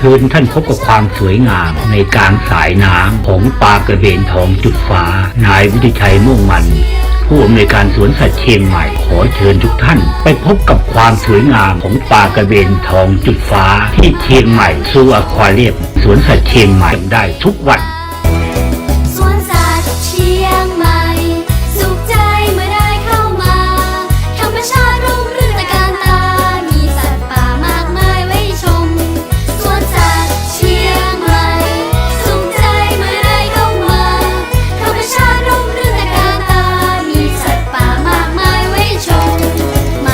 ชิญท่านพบกับความสวยงามในการสายน้ำของปลากระเบนทองจุดฟ้า นายวุฒิชัยม่วงมัน ผู้อำนวยการสวนสัตว์เชียงใหม่ ขอเชิญทุกท่าน ไปพบกับความสวยงามของปลากระเบนทองจุดฟ้า ที่เชียงใหม่ซูอควาเรียมสวนสัตว์เชียงใหม่ได้ทุกวัน